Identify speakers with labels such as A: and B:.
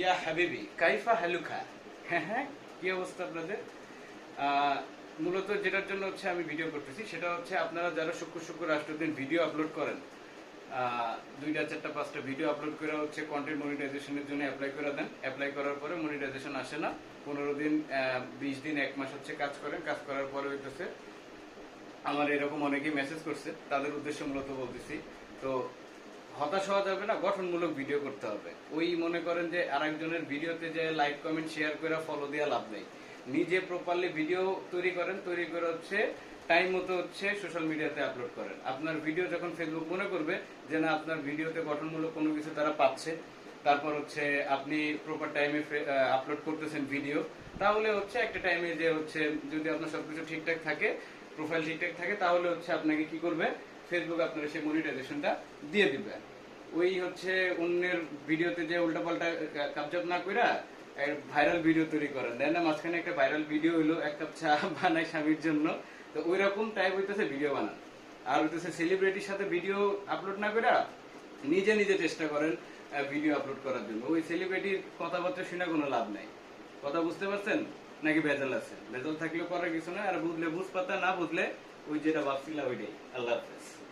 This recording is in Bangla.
A: ইয়া হাবিবি, কাইফা হালুখা হ্যাঁ হ্যাঁ কি অবস্থা আপনাদের? মূলত যেটার জন্য হচ্ছে আমি ভিডিও করতেছি, সেটা হচ্ছে আপনারা যারা শুক্র শুক্র রাষ্ট্রদিন ভিডিও আপলোড করেন দুইটা, চারটা, পাঁচটা ভিডিও আপলোড করে হচ্ছে কন্টেন্ট মনিটাইজেশনের জন্য অ্যাপ্লাই করে দেন। অ্যাপ্লাই করার পরে মনিটাইজেশন আসে না। পনেরো দিন বিশ দিন, এক মাস হচ্ছে কাজ করেন। কাজ করার পরে হইতেছে, আমার এরকম অনেকেই মেসেজ করছে। তাদের উদ্দেশ্য মূলত বলতেছি। তো হতাশ হওয়া যাবে না, গঠনমূলক ভিডিও করতে হবে। ওই মনে করেন যে আরেকজনের ভিডিওতে যে লাইক কমেন্ট শেয়ার করে ফলো দেওয়া লাভ নেই। নিজে প্রপারলি ভিডিও তৈরি করেন, তৈরি করে হচ্ছে টাইম মতো হচ্ছে সোশ্যাল মিডিয়াতে আপলোড করেন। আপনার ভিডিও যখন ফেসবুক মনে করবে যে না, আপনার ভিডিওতে গঠনমূলক কোনো কিছু তারা পাচ্ছে, তারপর হচ্ছে আপনি প্রপার টাইমে আপলোড করতেছেন ভিডিও তাহলে হচ্ছে একটা টাইমে যে হচ্ছে যদি আপনার সবকিছু ঠিকঠাক থাকে প্রোফাইল ঠিকঠাক থাকে, তাহলে হচ্ছে আপনাকে কি করবে? ফেসবুক আপনার সেই মনিটাইজেশনটা দিয়ে দিবে ওই হচ্ছে অন্যের ভিডিওতে যে উল্টাপাল্টা কাপচাপ না কইরা ভাইরাল ভিডিও তৈরি করেন। দেন না, মাঝখানে একটা ভাইরাল ভিডিও হলো এক কাপ চা বানাই স্বামীর জন্য। তো ওই রকম টাইপ হইতেছে ভিডিও বানান। আর হইতেছে সেলিব্রিটির সাথে ভিডিও আপলোড না কইরা নিজে নিজে চেষ্টা করেন ভিডিও আপলোড করার জন্য। ওই সেলিব্রিটির কথাবার্তা শুনে কোনো লাভ নাই। কথা বুঝতে পারছেন? নাকি ভেজাল আছে? ভেজাল থাকলেও করার কিছু না, আর বুঝলে বুঝ পাতা না বুঝলে ওই যেটা ভাবছিলাম ওইটাই। আল্লাহ হাফেজ।